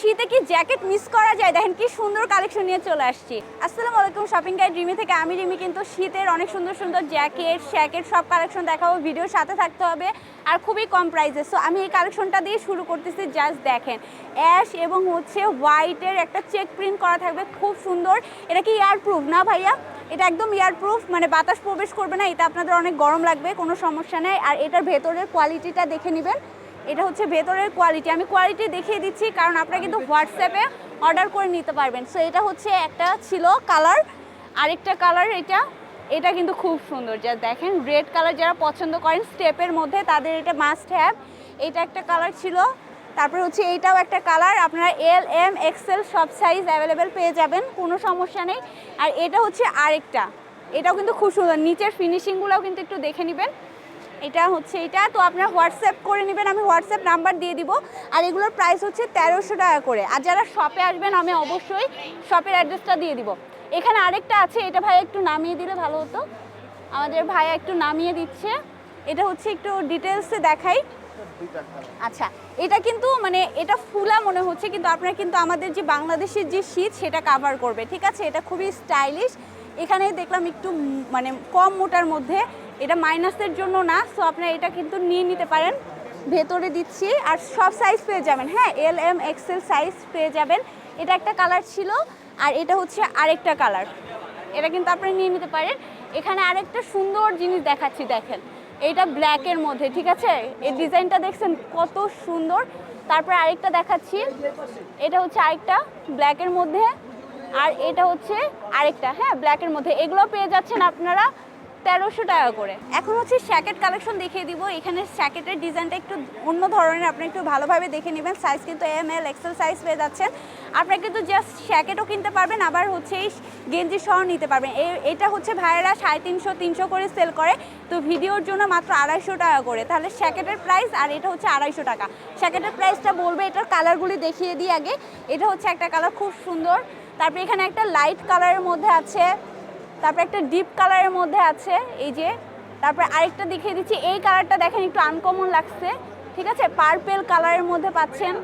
শীতে কি jacket miss করা যায়? দেখেন কি সুন্দর কালেকশন নিয়ে চলে আসছি। আসসালামু আলাইকুম শপিং গাইড রিমি থেকে আমি রিমি। কিন্তু শীতের অনেক সুন্দর সুন্দর জ্যাকেট, শ্যাকেট সব কালেকশন দেখাবো ভিডিওর সাথে থাকতে হবে। আর খুবই কম প্রাইসে সো আমি এই কালেকশনটা দিয়ে শুরু করতেছি জাস্ট দেখেন। অ্যাশ এবং হচ্ছে হোয়াইটের একটা চেক প্রিন্ট করা থাকবে, খুব সুন্দর। এটা কি ইয়ার প্রুফ না ভাইয়া, এটা একদম ইয়ার প্রুফ মানে বাতাস প্রবেশ করবে না, এটা আপনাদের অনেক গরম লাগবে, কোনো সমস্যা নেই। আর এটার ভেতরের কোয়ালিটিটা দেখে নেবেন। এটা হচ্ছে ভেতরের কোয়ালিটি আমি কোয়ালিটি দেখিয়ে দিচ্ছি কারণ আপনারা কিন্তু হোয়াটসঅ্যাপে অর্ডার করে নিতে পারবেন। সো এটা হচ্ছে একটা ছিল কালার আরেকটা কালার এটা এটা কিন্তু খুব সুন্দর। যা দেখেন রেড কালার যারা পছন্দ করেন স্টেপের মধ্যে তাদের এটা মাস্ট হ্যাভ এটা একটা কালার ছিল। তারপরে হচ্ছে এইটাও একটা কালার আপনারা এল এম এক্সেল সব সাইজ অ্যাভেলেবেল পেয়ে যাবেন কোনো সমস্যা নেই। আর এটা হচ্ছে আরেকটা। এটাও কিন্তু খুব সুন্দর। নিচের ফিনিশিংগুলোও কিন্তু একটু দেখে নেবেন। এটা হচ্ছে এটা, তো আপনারা হোয়াটসঅ্যাপ করে নেবেন, আমি হোয়াটসঅ্যাপ নাম্বার দিয়ে দিব। আর এগুলোর প্রাইস হচ্ছে তেরোশো টাকা করে। আর যারা শপে আসবেন, আমি অবশ্যই শপের অ্যাড্রেসটা দিয়ে দিব। এখানে আরেকটা আছে, এটা ভাই একটু নামিয়ে দিলে ভালো হতো। আমাদের ভাইয়া একটু নামিয়ে দিচ্ছে। এটা হচ্ছে একটু ডিটেলসে দেখাই। আচ্ছা এটা কিন্তু মানে এটা ফুলা মনে হচ্ছে, কিন্তু আপনারা কিন্তু আমাদের যে বাংলাদেশের যে শীত, সেটা কাভার করবে। ঠিক আছে, এটা খুবই স্টাইলিশ এখানে দেখলাম একটু মানে কম মোটার মধ্যে এটা মাইনাসের জন্য না সো আপনারা এটা কিন্তু নিয়ে নিতে পারেন। ভেতরে দিচ্ছি, আর সব সাইজ পেয়ে যাবেন। হ্যাঁ এল এম এক্সেল সাইজ পেয়ে যাবেন। এটা একটা কালার ছিল, আর এটা হচ্ছে আরেকটা কালার এটা কিন্তু আপনি নিয়ে নিতে পারেন। এখানে আরেকটা সুন্দর জিনিস দেখাচ্ছি, দেখেন। এটা ব্ল্যাকের মধ্যে, ঠিক আছে? এই ডিজাইনটা দেখছেন, কত সুন্দর। তারপরে আরেকটা দেখাচ্ছি। এটা হচ্ছে আরেকটা ব্ল্যাকের মধ্যে, আর এটা হচ্ছে আরেকটা। হ্যাঁ ব্ল্যাকের মধ্যে। এগুলো পেয়ে যাচ্ছেন আপনারা তেরোশো টাকা করে। এখন হচ্ছে শ্যাকেট কালেকশন দেখিয়ে দিব। এখানে শ্যাকেটের ডিজাইনটা একটু অন্য ধরনের, আপনি একটু ভালোভাবে দেখে নেবেন। সাইজ কিন্তু এম এল এক্সেল সাইজ পেয়ে যাচ্ছেন। আপনারা কিন্তু জাস্ট শ্যাকেটও কিনতে পারবেন, আবার হচ্ছে এই গেঞ্জি সহ নিতে পারবেন। এটা হচ্ছে ভাইয়েরা সাড়ে তিনশো তিনশো করে সেল করে। তো ভিডিওর জন্য মাত্র আড়াইশো টাকা করে। তাহলে শ্যাকেটের প্রাইস আর এটা হচ্ছে আড়াইশো টাকা। শ্যাকেটের প্রাইসটা বলবে, এটার কালারগুলি দেখিয়ে দিই আগে। এটা হচ্ছে একটা কালার খুব সুন্দর। তারপরে এখানে একটা লাইট কালারের মধ্যে আছে তারপরে একটা ডিপ কালারের মধ্যে আছে, এই যে। তারপরে আরেকটা দেখিয়ে দিচ্ছি, এই কালারটা দেখেন একটু আনকমন লাগছে, ঠিক আছে? পার্পেল কালারের মধ্যে পাচ্ছেন,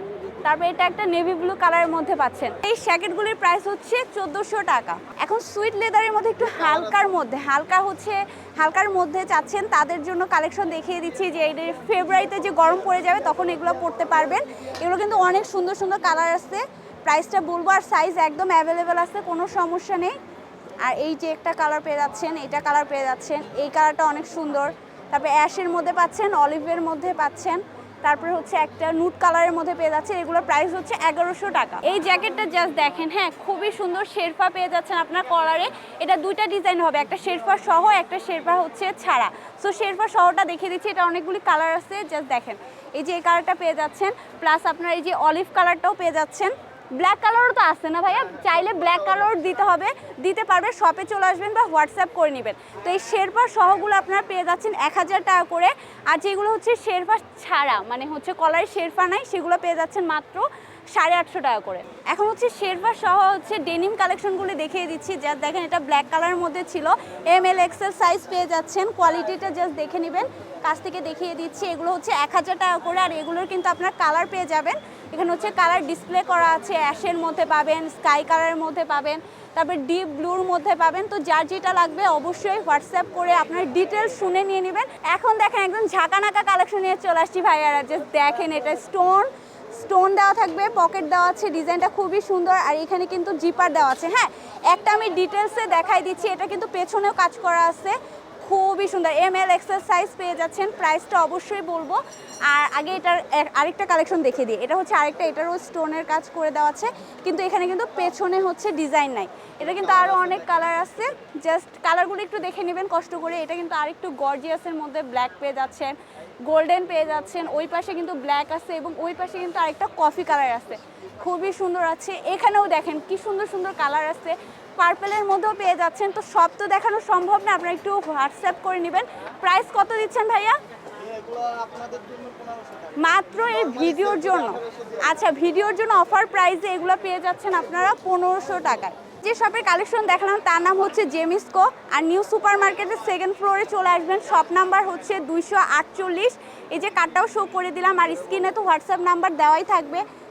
তারপরে এটা একটা নেভি ব্লু কালারের মধ্যে পাচ্ছেন। এই শ্যাকেটগুলির প্রাইস হচ্ছে চোদ্দোশো টাকা। এখন সুইট লেদারের মধ্যে একটু হালকার মধ্যে, হালকা হচ্ছে, হালকার মধ্যে চাচ্ছেন, তাদের জন্য কালেকশন দেখিয়ে দিচ্ছি যে এই ফেব্রুয়ারিতে যে গরম পড়ে যাবে, তখন এগুলো পড়তে পারবেন। এগুলো কিন্তু অনেক সুন্দর সুন্দর কালার আছে প্রাইসটা বলব আর সাইজ একদম অ্যাভেলেবেল আছে, কোনো সমস্যা নেই। আর এই যে একটা কালার পেয়ে যাচ্ছেন এটা কালার পেয়ে যাচ্ছেন, এই কালারটা অনেক সুন্দর। তারপরে অ্যাশের মধ্যে পাচ্ছেন অলিভের মধ্যে পাচ্ছেন, তারপরে হচ্ছে একটা নুট কালারের মধ্যে পেয়ে যাচ্ছেন, এগুলোর প্রাইস হচ্ছে এগারোশো টাকা। এই জ্যাকেটটা জাস্ট দেখেন হ্যাঁ খুবই সুন্দর শেরফা পেয়ে যাচ্ছেন আপনার কলারে এটা দুইটা ডিজাইন হবে, একটা শেরফা সহ, একটা শেরফা হচ্ছে ছাড়া। সো শেরফা সহটা দেখিয়ে দিচ্ছি, এটা অনেকগুলি কালার আছে জাস্ট দেখেন। এই যে এই কালারটা পেয়ে যাচ্ছেন প্লাস আপনার এই যে অলিভ কালারটাও পেয়ে যাচ্ছেন। ব্ল্যাক কালারও তো আসছে না ভাইয়া? চাইলে ব্ল্যাক কালার দিতে হবে, দিতে পারবে শপে চলে আসবেন বা হোয়াটসঅ্যাপ করে নেবেন। তো এই শেরপা সহগুলো আপনারা পেয়ে যাচ্ছেন এক হাজার টাকা করে। আর যেগুলো হচ্ছে শেরপা ছাড়া মানে হচ্ছে কলার শেরপা নাই, সেগুলো পেয়ে যাচ্ছেন মাত্র সাড়ে আটশো টাকা করে। এখন হচ্ছে শেরপা সহ হচ্ছে ডেনিম কালেকশনগুলো দেখিয়ে দিচ্ছি। যা দেখেন এটা ব্ল্যাক কালারের মধ্যে ছিল। এম এল এক্সেল সাইজ পেয়ে যাচ্ছেন। কোয়ালিটিটা জাস্ট দেখে নেবেন। কাছ থেকে দেখিয়ে দিচ্ছি। এগুলো হচ্ছে এক হাজার টাকা করে, আর এগুলোর কিন্তু আপনার কালার পেয়ে যাবেন। এখানে হচ্ছে কালার ডিসপ্লে করা আছে, অ্যাশের মধ্যে পাবেন, স্কাই কালারের মধ্যে পাবেন, তারপর ডিপ ব্লুর মধ্যে পাবেন, তো যার যেটা লাগবে অবশ্যই হোয়াটসঅ্যাপ করে আপনার ডিটেলস শুনে নিয়ে নেবেন। এখন দেখেন একদম ঝাঁকানাকা কালেকশন নিয়ে চলে আসছি ভাইয়ারা জাস্ট দেখেন এটা স্টোন স্টোন দেওয়া থাকবে, পকেট দেওয়া আছে, ডিজাইনটা খুবই সুন্দর, আর এখানে কিন্তু জিপার দেওয়া আছে হ্যাঁ? একটা আমি ডিটেলসে দেখাই দিচ্ছি, এটা কিন্তু পেছনেও কাজ করা আছে। খুবই সুন্দর। এম এল এক্সেল সাইজ পেয়ে যাচ্ছেন প্রাইসটা অবশ্যই বলব। আর আগে এটার আরেকটা কালেকশন দেখে দিই। এটা হচ্ছে আরেকটা, এটারও স্টোনের কাজ করে দেওয়া আছে। কিন্তু এখানে কিন্তু পেছনে হচ্ছে ডিজাইন নাই। এটা কিন্তু আরও অনেক কালার আছে। জাস্ট কালারগুলো একটু দেখে নেবেন, কষ্ট করে। এটা কিন্তু আরেকটু গর্জিয়াসের মধ্যে ব্ল্যাক পেয়ে যাচ্ছেন গোল্ডেন পেয়ে যাচ্ছেন। ওই পাশে কিন্তু ব্ল্যাক আছে এবং ওই পাশে কিন্তু আরেকটা কফি কালার আছে। খুবই সুন্দর আছে। এখানেও দেখেন কি সুন্দর সুন্দর কালার আছে। পার্পেলের মধ্যেও পেয়ে যাচ্ছেন। তো সব তো দেখানো সম্ভব না, আপনারা একটু হোয়াটসঅ্যাপ করে নেবেন। প্রাইস কত দিচ্ছেন ভাইয়া? মাত্র এই ভিডিওর জন্য। আচ্ছা ভিডিওর জন্য অফার প্রাইসে এগুলো পেয়ে যাচ্ছেন আপনারা পনেরোশো টাকায়। যে শপের কালেকশন দেখালাম, তার নাম হচ্ছে জেমিসকো আর নিউ সুপার মার্কেটের সেকেন্ড ফ্লোরে চলে আসবেন। শপ নাম্বার হচ্ছে দুইশো আটচল্লিশ। এই যে কার্ডটাও শো করে দিলাম। আর স্ক্রিনে তো হোয়াটসঅ্যাপ নাম্বার দেওয়াই থাকবে।